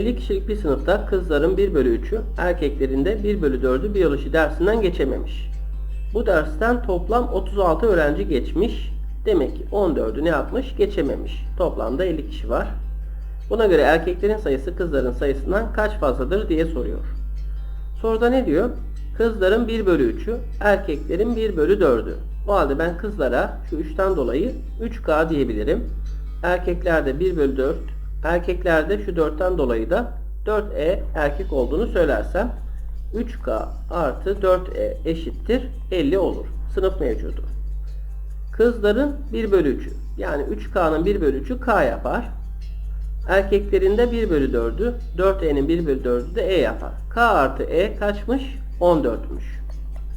50 kişilik bir sınıfta kızların 1 bölü 3'ü, erkeklerin de 1 bölü 4'ü biyoloji dersinden geçememiş. Bu dersten toplam 36 öğrenci geçmiş. Demek ki 14'ü ne yapmış? Geçememiş. Toplamda 50 kişi var. Buna göre erkeklerin sayısı kızların sayısından kaç fazladır diye soruyor. Soruda ne diyor? Kızların 1 bölü 3'ü, erkeklerin 1 bölü 4'ü. O halde ben kızlara şu 3'ten dolayı 3K diyebilirim. Erkeklerde 1 bölü 4, erkeklerde şu 4'ten dolayı da 4E erkek olduğunu söylersem 3K artı 4E eşittir 50 olur. Sınıf mevcudu. Kızların 1 bölü 3'ü yani 3K'nın 1 bölü 3'ü K yapar. Erkeklerin de 1 bölü 4'ü 4E'nin 1 bölü 4'ü de E yapar. K artı E kaçmış? 14'müş.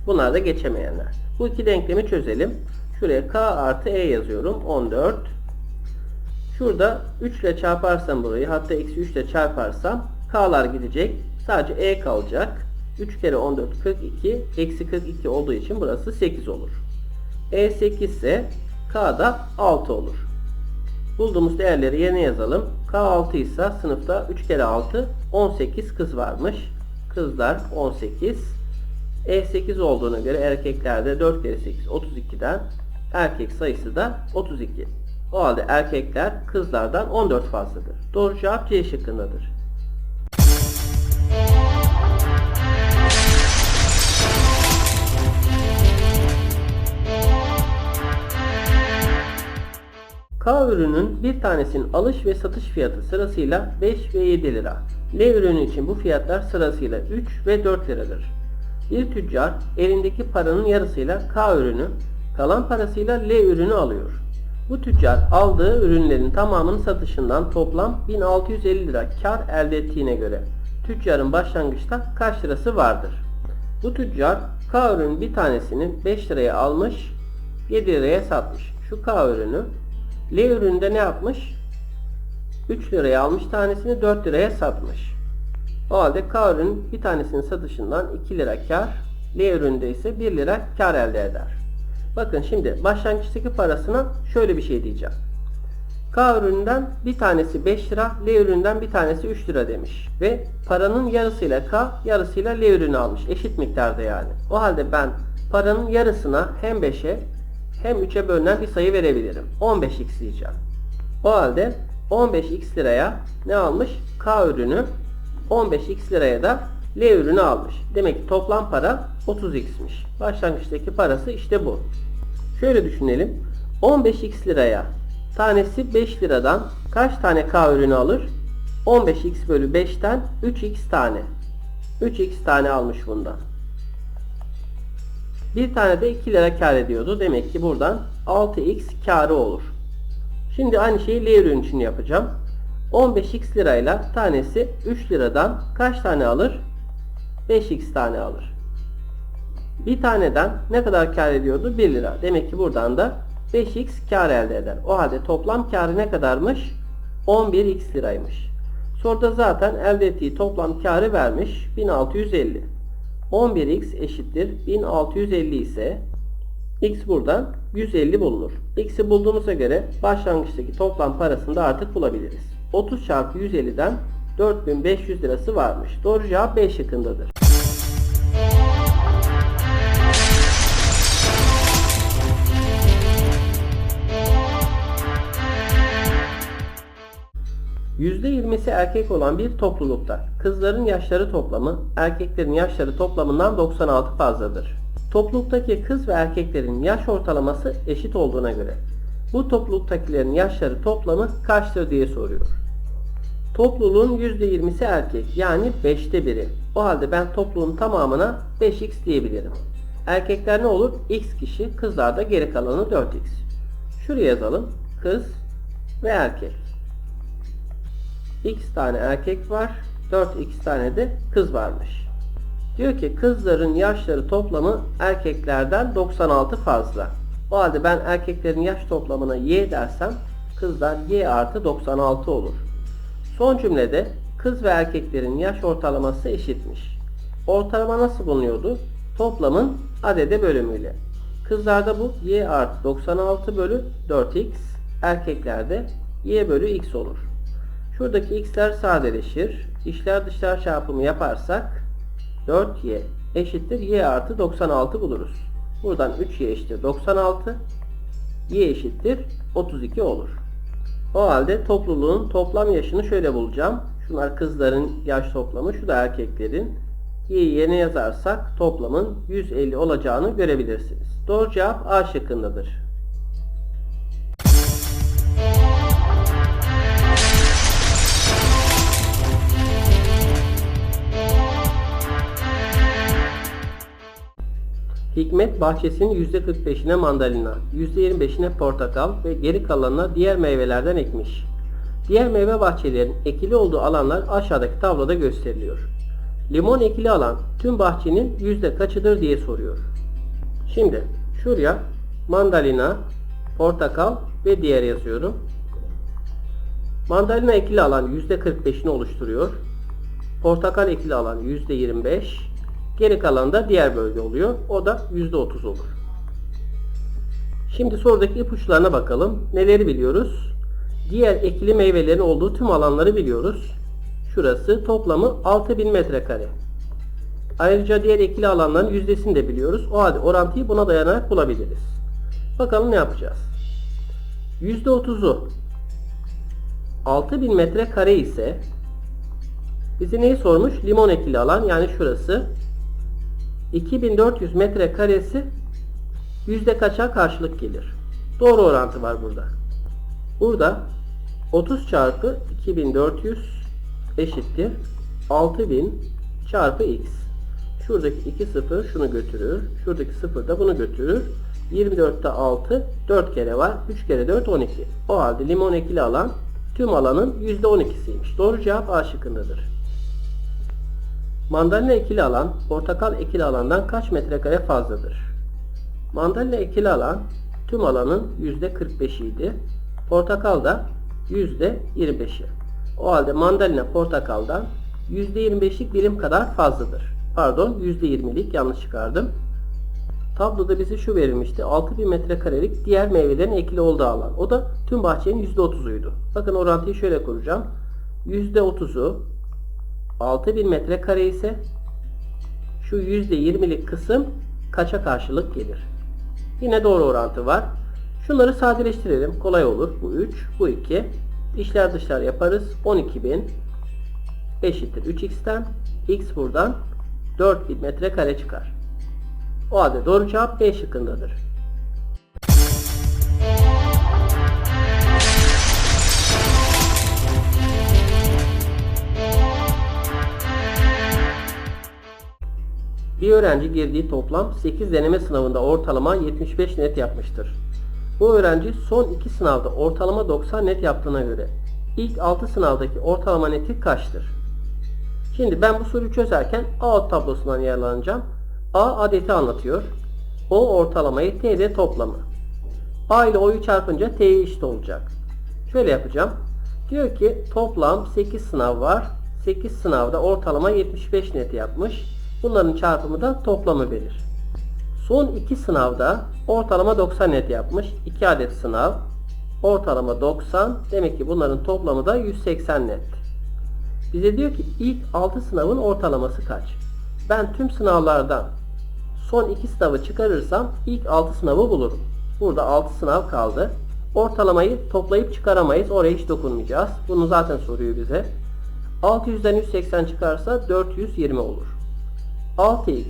Bunlar da geçemeyenler. Bu iki denklemi çözelim. Şuraya K artı E yazıyorum. 14. Şurada 3 ile çarparsam burayı hatta eksi 3 ile çarparsam K'lar gidecek. Sadece E kalacak. 3 kere 14 42. Eksi 42 olduğu için burası 8 olur. E 8 ise K da 6 olur. Bulduğumuz değerleri yerine yazalım. K 6 ise sınıfta 3 kere 6 18 kız varmış. Kızlar 18. E 8 olduğuna göre erkeklerde 4 kere 8 32'den erkek sayısı da 32. O halde erkekler kızlardan 14 fazladır. Doğru cevap C şıkkındadır. K ürünün bir tanesinin alış ve satış fiyatı sırasıyla 5 ve 7 lira. L ürünü için bu fiyatlar sırasıyla 3 ve 4 liradır. Bir tüccar elindeki paranın yarısıyla K ürünü, kalan parasıyla L ürünü alıyor. Bu tüccar aldığı ürünlerin tamamının satışından toplam 1650 lira kar elde ettiğine göre tüccarın başlangıçta kaç lirası vardır? Bu tüccar K ürünün bir tanesini 5 liraya almış, 7 liraya satmış. Şu K ürünü L üründe ne yapmış? 3 liraya almış tanesini 4 liraya satmış. O halde K ürünün bir tanesinin satışından 2 lira kar, L üründe ise 1 lira kar elde eder. Bakın şimdi başlangıçtaki parasına şöyle bir şey diyeceğim. K ürününden bir tanesi 5 lira, L üründen bir tanesi 3 lira demiş. Ve paranın yarısıyla K, yarısıyla L ürünü almış. Eşit miktarda yani. O halde ben paranın yarısına hem 5'e hem 3'e bölünen bir sayı verebilirim. 15x diyeceğim. O halde 15x liraya ne almış? K ürünü 15x liraya da L ürünü almış. Demek ki toplam para 30x'miş. Başlangıçtaki parası işte bu. Şöyle düşünelim. 15x liraya tanesi 5 liradan kaç tane K ürünü alır? 15x bölü 5'ten 3x tane. 3x tane almış bundan. Bir tane de 2 lira kar ediyordu. Demek ki buradan 6x karı olur. Şimdi aynı şeyi L ürün için yapacağım. 15x lirayla tanesi 3 liradan kaç tane alır? 5x tane alır. Bir taneden ne kadar kar ediyordu? 1 lira. Demek ki buradan da 5x kar elde eder. O halde toplam karı ne kadarmış? 11x liraymış. Soruda zaten elde ettiği toplam karı vermiş. 1650. 11x eşittir 1650 ise x buradan 150 bulunur. x'i bulduğumuza göre başlangıçtaki toplam parasını da artık bulabiliriz. 30 çarpı 150'den 4500 lirası varmış. Doğru cevap B şıkkındadır. %20'si erkek olan bir toplulukta kızların yaşları toplamı erkeklerin yaşları toplamından 96 fazladır. Topluluktaki kız ve erkeklerin yaş ortalaması eşit olduğuna göre bu topluluktakilerin yaşları toplamı kaçtır diye soruyor. Topluluğun %20'si erkek yani 5'te biri. O halde ben topluluğun tamamına 5x diyebilirim. Erkekler ne olur? x kişi, kızlar da geri kalanı 4x. Şuraya yazalım. Kız ve erkek x tane erkek var. 4x tane de kız varmış. Diyor ki kızların yaşları toplamı erkeklerden 96 fazla. O halde ben erkeklerin yaş toplamına y dersem kızlar y artı 96 olur. Son cümlede kız ve erkeklerin yaş ortalaması eşitmiş. Ortalama nasıl bulunuyordu? Toplamın adede bölümüyle. Kızlarda bu y artı 96 bölü 4x, erkeklerde y bölü x olur. Şuradaki x'ler sadeleşir. İçler dışlar çarpımı yaparsak 4y eşittir y artı 96 buluruz. Buradan 3y eşittir 96. y eşittir 32 olur. O halde topluluğun toplam yaşını şöyle bulacağım. Şunlar kızların yaş toplamı, şu da erkeklerin. y'yi yerine yazarsak toplamın 150 olacağını görebilirsiniz. Doğru cevap A şıkkındadır. Hikmet bahçesinin %45'ine mandalina, %25'ine portakal ve geri kalanına diğer meyvelerden ekmiş. Diğer meyve bahçelerinin ekili olduğu alanlar aşağıdaki tabloda gösteriliyor. Limon ekili alan tüm bahçenin yüzde kaçıdır diye soruyor. Şimdi şuraya mandalina, portakal ve diğer yazıyorum. Mandalina ekili alan %45'ini oluşturuyor. Portakal ekili alan %25. Geri kalan da diğer bölge oluyor. O da %30 olur. Şimdi sorudaki ipuçlarına bakalım. Neleri biliyoruz? Diğer ekili meyvelerin olduğu tüm alanları biliyoruz. Şurası toplamı 6000 metrekare. Ayrıca diğer ekili alanların yüzdesini de biliyoruz. O halde orantıyı buna dayanarak bulabiliriz. Bakalım ne yapacağız? %30'u 6000 metrekare ise bize neyi sormuş? Limon ekili alan yani şurası 2400 metrekaresi yüzde kaça karşılık gelir? Doğru orantı var burada. Burada 30 çarpı 2400 eşittir 6000 çarpı x. Şuradaki 2 sıfır şunu götürür. Şuradaki 0 da bunu götürür. 24'te 6 4 kere var. 3 kere 4 12. O halde limon ekili alan tüm alanın %12'siymiş. Doğru cevap A şıkkındadır. Mandalina ekili alan portakal ekili alandan kaç metrekare fazladır? Mandalina ekili alan tüm alanın %45'iydi. Portakal da %25'i. O halde mandalina portakaldan %25'lik birim kadar fazladır. Pardon %20'lik yanlış çıkardım. Tabloda bize şu verilmişti. 6000 metrekarelik diğer meyvelerin ekili olduğu alan. O da tüm bahçenin %30'uydu. Bakın orantıyı şöyle kuracağım. %30'u 6000 metrekare ise şu %20'lik kısım kaça karşılık gelir? Yine doğru orantı var. Şunları sadeleştirelim. Kolay olur. Bu 3, bu 2. İşler dışlar yaparız. 12.000 eşittir 3x'ten. x buradan 4000 metrekare çıkar. O halde doğru cevap B şıkkındadır. Bir öğrenci girdiği toplam 8 deneme sınavında ortalama 75 net yapmıştır. Bu öğrenci son 2 sınavda ortalama 90 net yaptığına göre ilk 6 sınavdaki ortalama neti kaçtır? Şimdi ben bu soruyu çözerken A tablosundan yararlanacağım. A adeti anlatıyor. O ortalamayı T de toplamı. A ile O'yu çarpınca T'ye eşit olacak. Şöyle yapacağım. Diyor ki toplam 8 sınav var. 8 sınavda ortalama 75 net yapmış. Bunların çarpımı da toplamı verir. Son 2 sınavda ortalama 90 net yapmış. 2 adet sınav. Ortalama 90. Demek ki bunların toplamı da 180 net. Bize diyor ki ilk 6 sınavın ortalaması kaç? Ben tüm sınavlardan son 2 sınavı çıkarırsam ilk 6 sınavı bulurum. Burada 6 sınav kaldı. Ortalamayı toplayıp çıkaramayız. Oraya hiç dokunmayacağız. Bunu zaten soruyor bize. 600'den 180 çıkarsa 420 olur. 6x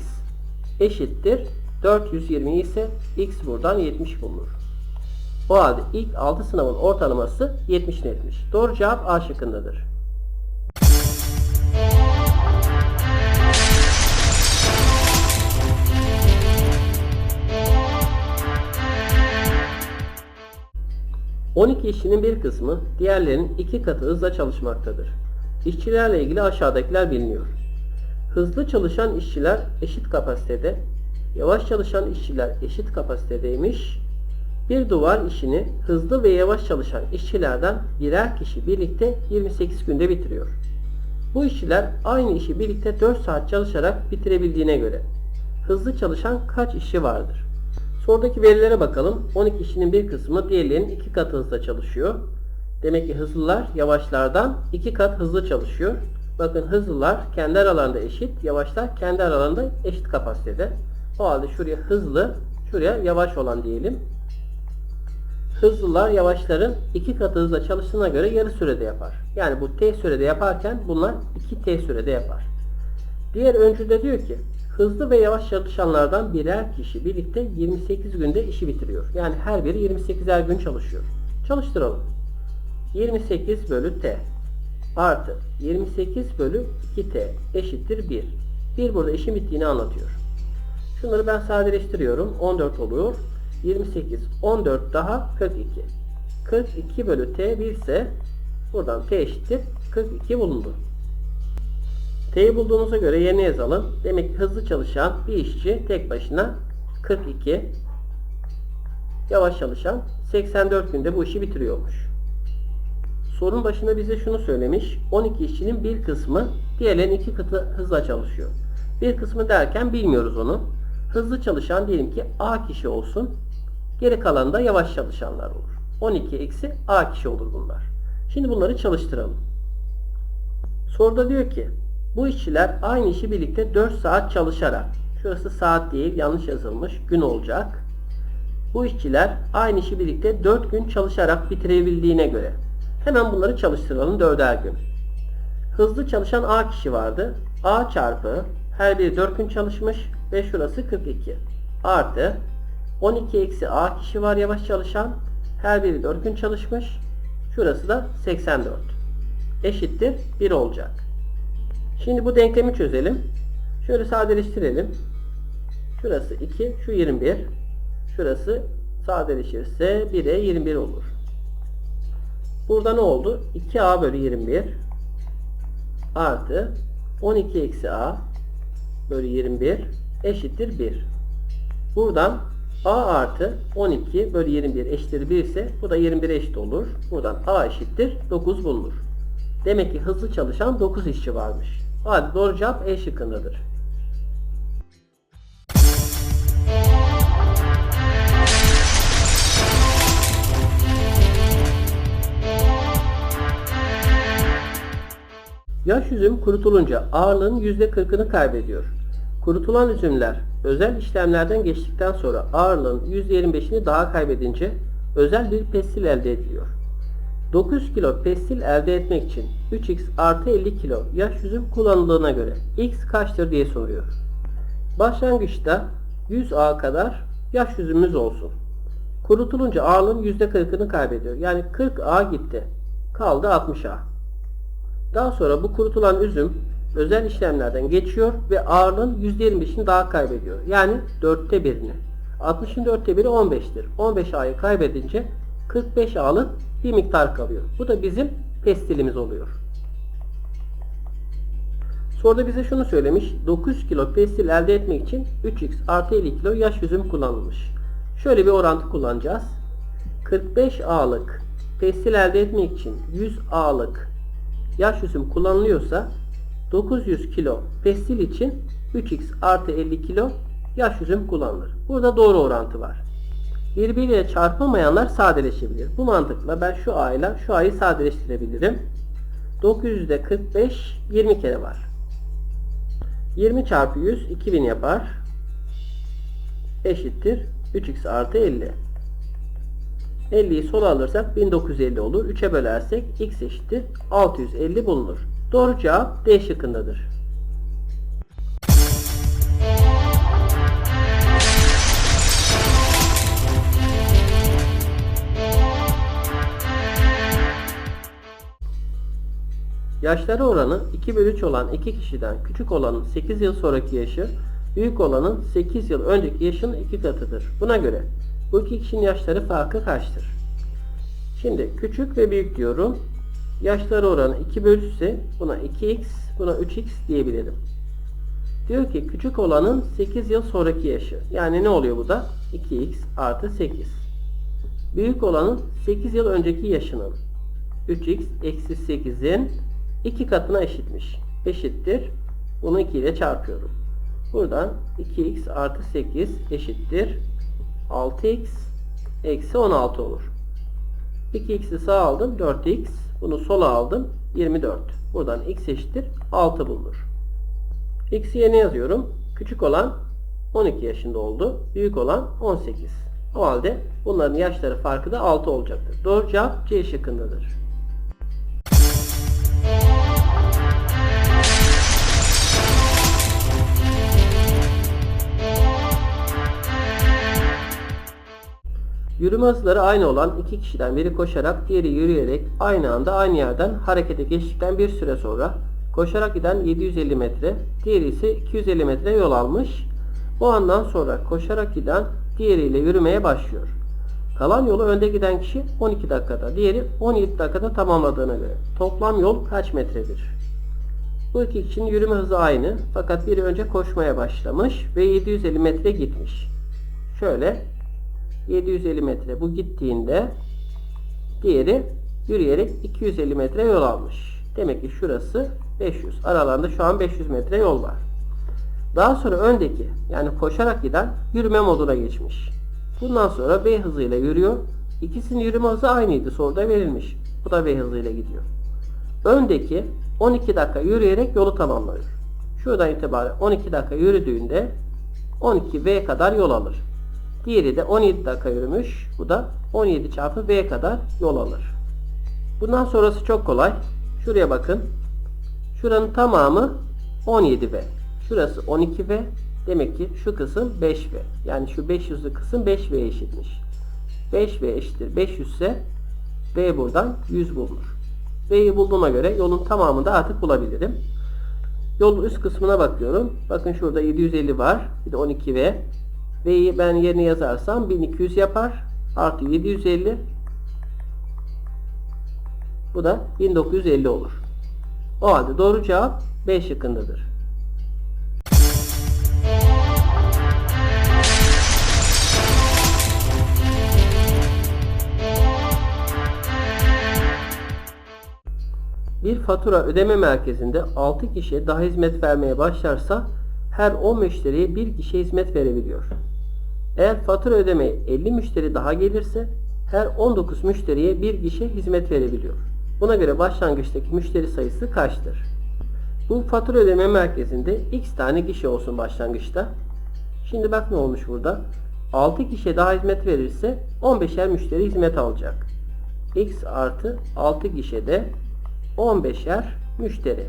eşittir 420 ise x buradan 70 bulunur. O halde ilk 6 sınavın ortalaması 70 netmiş. Doğru cevap A şıkkındadır. ...12 işçinin bir kısmı diğerlerinin iki katı hızla çalışmaktadır. İşçilerle ilgili aşağıdakiler biliniyor. Hızlı çalışan işçiler eşit kapasitede, yavaş çalışan işçiler eşit kapasitedeymiş. Bir duvar işini hızlı ve yavaş çalışan işçilerden birer kişi birlikte 28 günde bitiriyor. Bu işçiler aynı işi birlikte 4 saat çalışarak bitirebildiğine göre hızlı çalışan kaç işçi vardır? Sorudaki verilere bakalım. 12 işçinin bir kısmı diğerlerinin 2 katı hızla çalışıyor. Demek ki hızlılar yavaşlardan 2 kat hızlı çalışıyor. Bakın hızlılar kendi aralarında eşit, yavaşlar kendi aralarında eşit kapasitede. O halde şuraya hızlı, şuraya yavaş olan diyelim. Hızlılar yavaşların iki katı hızla çalıştığına göre yarı sürede yapar. Yani bu t sürede yaparken bunlar 2t sürede yapar. Diğer öncülde diyor ki hızlı ve yavaş çalışanlardan birer kişi birlikte 28 günde işi bitiriyor. Yani her biri 28'er gün çalışıyor. Çalıştıralım. 28 bölü t artı 28 bölü 2t eşittir 1. 1 burada işin bittiğini anlatıyor. Şunları ben sadeleştiriyorum. 14 oluyor. 28, 14 daha 42. 42 bölü t 1 ise buradan t eşittir 42 bulundu. T'yi bulduğumuza göre yerine yazalım. Demek ki hızlı çalışan bir işçi tek başına 42, yavaş çalışan 84 günde bu işi bitiriyormuş. Sorun başında bize şunu söylemiş. 12 işçinin bir kısmı diğerlerinin iki katı hızla çalışıyor. Bir kısmı derken bilmiyoruz onu. Hızlı çalışan diyelim ki A kişi olsun. Geri kalan da yavaş çalışanlar olur. 12 eksi A kişi olur bunlar. Şimdi bunları çalıştıralım. Soruda diyor ki bu işçiler aynı işi birlikte 4 saat çalışarak şurası saat değil yanlış yazılmış gün olacak. Bu işçiler aynı işi birlikte 4 gün çalışarak bitirebildiğine göre hemen bunları çalıştıralım 4'er gün. Hızlı çalışan A kişi vardı. A çarpı her biri 4 gün çalışmış ve şurası 42 artı 12 eksi A kişi var yavaş çalışan her biri 4 gün çalışmış şurası da 84 eşittir 1 olacak. Şimdi bu denklemi çözelim. Şöyle sadeleştirelim. Şurası 2, şu 21. Şurası sadeleşirse 1'e 21 olur. Burada ne oldu? 2a bölü 21 artı 12 eksi a bölü 21 eşittir 1. Buradan a artı 12 bölü 21 eşittir 1 ise bu da 21 eşit olur. Buradan a eşittir 9 bulunur. Demek ki hızlı çalışan 9 işçi varmış. Hadi doğru cevap E şıkkındadır. Yaş üzüm kurutulunca ağırlığın %40'ını kaybediyor. Kurutulan üzümler özel işlemlerden geçtikten sonra ağırlığın %25'ini daha kaybedince özel bir pestil elde ediliyor. 900 kilo pestil elde etmek için 3x artı 50 kilo yaş üzüm kullanıldığına göre x kaçtır diye soruyor. Başlangıçta 100 A kadar yaş üzümümüz olsun. Kurutulunca ağırlığın %40'ını kaybediyor. Yani 40 A gitti. Kaldı 60 A. Daha sonra bu kurutulan üzüm özel işlemlerden geçiyor ve ağırlığın %25'ini daha kaybediyor. Yani 4'te 1'ini. 60'ın 4'te 1'i 15'tir. 15 A'yı kaybedince 45 A'lık bir miktar kalıyor. Bu da bizim pestilimiz oluyor. Soruda bize şunu söylemiş. 900 kilo pestil elde etmek için 3x artı 50 kilo yaş üzüm kullanılmış. Şöyle bir orantı kullanacağız. 45 A'lık pestil elde etmek için 100 A'lık yaş üzüm kullanılıyorsa 900 kilo pestil için 3x artı 50 kilo yaş üzüm kullanılır. Burada doğru orantı var. Birbiriyle çarpılmayanlar sadeleşebilir. Bu mantıkla ben şu a ile şu a'yı sadeleştirebilirim. 900'de 45 20 kere var. 20 çarpı 100 2000 yapar. Eşittir 3x artı 50. 50'yi sola alırsak 1950 olur. 3'e bölersek x eşittir 650 bulunur. Doğru cevap D şıkkındadır. Yaşları oranı 2 bölü 3 olan iki kişiden küçük olanın 8 yıl sonraki yaşı, büyük olanın 8 yıl önceki yaşının iki katıdır. Buna göre bu iki kişinin yaşları farkı kaçtır? Şimdi küçük ve büyük diyorum. Yaşları oranı 2 bölü 3 ise buna 2x, buna 3x diyebilirim. Diyor ki küçük olanın 8 yıl sonraki yaşı. Yani ne oluyor bu da? 2x artı 8. Büyük olanın 8 yıl önceki yaşının 3x eksi 8'in 2 katına eşitmiş. Eşittir. Bunu 2 ile çarpıyorum. Buradan 2x artı 8 eşittir. 6x eksi 16 olur. 2x'i sağ aldım. 4x. Bunu sola aldım. 24. Buradan x eşittir 6 bulunur. X'i yerine yazıyorum. Küçük olan 12 yaşında oldu. Büyük olan 18. O halde bunların yaşları farkı da 6 olacaktır. Doğru cevap C şıkkındadır. Yürüme hızları aynı olan iki kişiden biri koşarak diğeri yürüyerek aynı anda aynı yerden harekete geçtikten bir süre sonra koşarak giden 750 metre, diğeri ise 250 metre yol almış. O andan sonra koşarak giden diğeriyle yürümeye başlıyor. Kalan yolu önde giden kişi 12 dakikada, diğeri 17 dakikada tamamladığına göre toplam yol kaç metredir? Bu iki kişinin yürüme hızı aynı fakat biri önce koşmaya başlamış ve 750 metre gitmiş. Şöyle 750 metre bu gittiğinde diğeri yürüyerek 250 metre yol almış. Demek ki şurası 500. Aralarında şu an 500 metre yol var. Daha sonra öndeki yani koşarak giden yürüme moduna geçmiş. Bundan sonra V hızıyla yürüyor. İkisinin yürüme hızı aynıydı. Soruda verilmiş. Bu da V hızıyla gidiyor. Öndeki 12 dakika yürüyerek yolu tamamlıyor. Şuradan itibaren 12 dakika yürüdüğünde 12 V kadar yol alır. Diğeri de 17 dakika yürümüş. Bu da 17 çarpı V kadar yol alır. Bundan sonrası çok kolay. Şuraya bakın. Şuranın tamamı 17V. Şurası 12V. Demek ki şu kısım 5V. Yani şu 500'lü kısım 5V eşitmiş. 5V eşittir 500 ise V buradan 100 bulunur. V'yi bulduğuma göre yolun tamamını da artık bulabilirim. Yolun üst kısmına bakıyorum. Bakın şurada 750 var. Bir de 12V. V'yi ben yerine yazarsam 1200 yapar. Artı 750. Bu da 1950 olur. O halde doğru cevap B şıkkındadır. Bir fatura ödeme merkezinde 6 kişi daha hizmet vermeye başlarsa her 10 müşteriye bir kişi hizmet verebiliyor. Eğer fatura ödemeye 50 müşteri daha gelirse her 19 müşteriye bir kişi hizmet verebiliyor. Buna göre başlangıçtaki müşteri sayısı kaçtır? Bu fatura ödeme merkezinde x tane kişi olsun başlangıçta. Şimdi bak ne olmuş burada. 6 kişiye daha hizmet verirse 15'er müşteri hizmet alacak. x artı 6 kişide 15'er müşteri.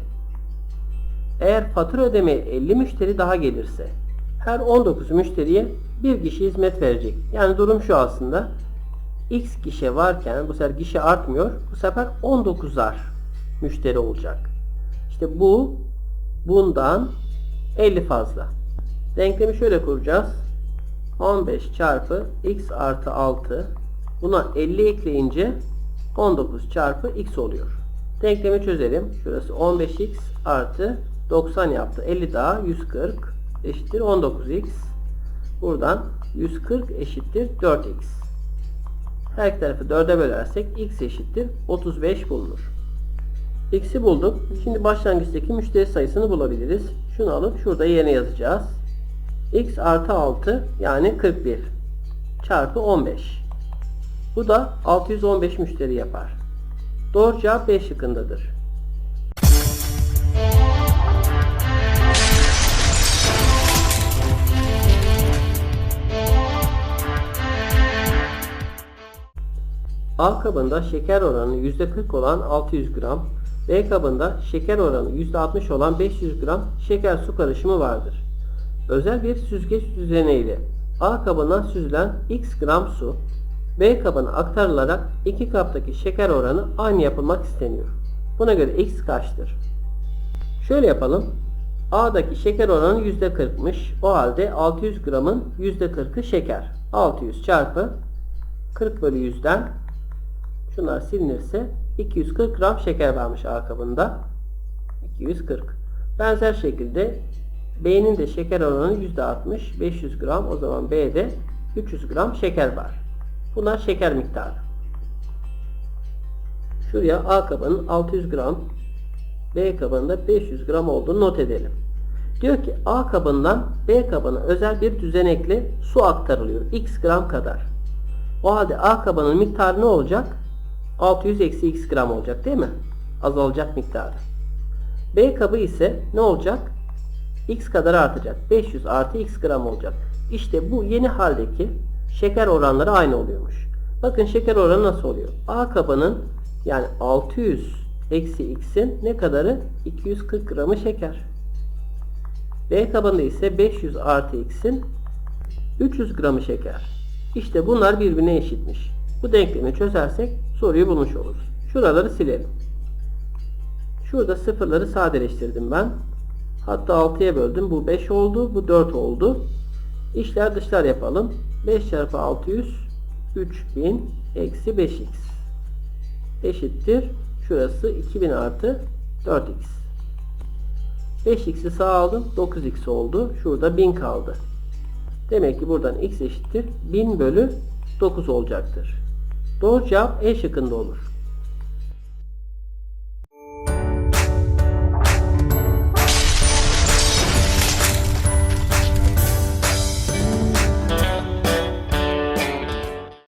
Eğer fatura ödemeye 50 müşteri daha gelirse her 19 müşteriye bir kişi hizmet verecek. Yani durum şu aslında. X kişi varken bu sefer kişi artmıyor. Bu sefer 19'ar müşteri olacak. İşte bu bundan 50 fazla. Denklemi şöyle kuracağız. 15 çarpı x artı 6 buna 50 ekleyince 19 çarpı x oluyor. Denklemi çözelim. Şurası 15x artı 90 yaptı. 50 daha 140 eşittir 19x. Buradan 140 eşittir 4x. Her iki tarafı 4'e bölersek x eşittir 35 bulunur. X'i bulduk. Şimdi başlangıçtaki müşteri sayısını bulabiliriz. Şunu alıp şurada yerine yazacağız. x artı 6 yani 41 çarpı 15. Bu da 615 müşteri yapar. Doğru cevap B şıkkındadır. A kabında şeker oranı %40 olan 600 gram, B kabında şeker oranı %60 olan 500 gram şeker su karışımı vardır. Özel bir süzgeç düzeneğiyle A kabına süzülen x gram su B kabına aktarılarak iki kaptaki şeker oranı aynı yapılmak isteniyor. Buna göre x kaçtır? Şöyle yapalım. A'daki şeker oranı %40'mış. O halde 600 gramın %40'ı şeker. 600 çarpı 40 bölü 100'den şunlar silinirse 240 gram şeker varmış A kabında. 240. Benzer şekilde B'nin de şeker oranı %60. 500 gram. O zaman B'de 300 gram şeker var. Bunlar şeker miktarı. Şuraya A kabının 600 gram, B kabında 500 gram olduğunu not edelim. Diyor ki A kabından B kabına özel bir düzenekle su aktarılıyor. X gram kadar. O halde A kabının miktarı ne olacak? 600 eksi x gram olacak değil mi? Azalacak miktarı. B kabı ise ne olacak? x kadar artacak. 500 artı x gram olacak. İşte bu yeni haldeki şeker oranları aynı oluyormuş. Bakın şeker oranı nasıl oluyor? A kabının yani 600 eksi x'in ne kadarı? 240 gramı şeker. B kabında ise 500 artı x'in 300 gramı şeker. İşte bunlar birbirine eşitmiş. Bu denklemi çözersek soruyu bulmuş oluruz. Şuraları silelim. Şurada sıfırları sadeleştirdim ben. Hatta 6'ya böldüm. Bu 5 oldu. Bu 4 oldu. İşler dışlar yapalım. 5 çarpı 600 3000 eksi 5x eşittir. Şurası 2000 artı 4x. 5x'i sağ aldım. 9x oldu. Şurada 1000 kaldı. Demek ki buradan x eşittir 1000 bölü 9 olacaktır. Doğru cevap E şıkkında olur.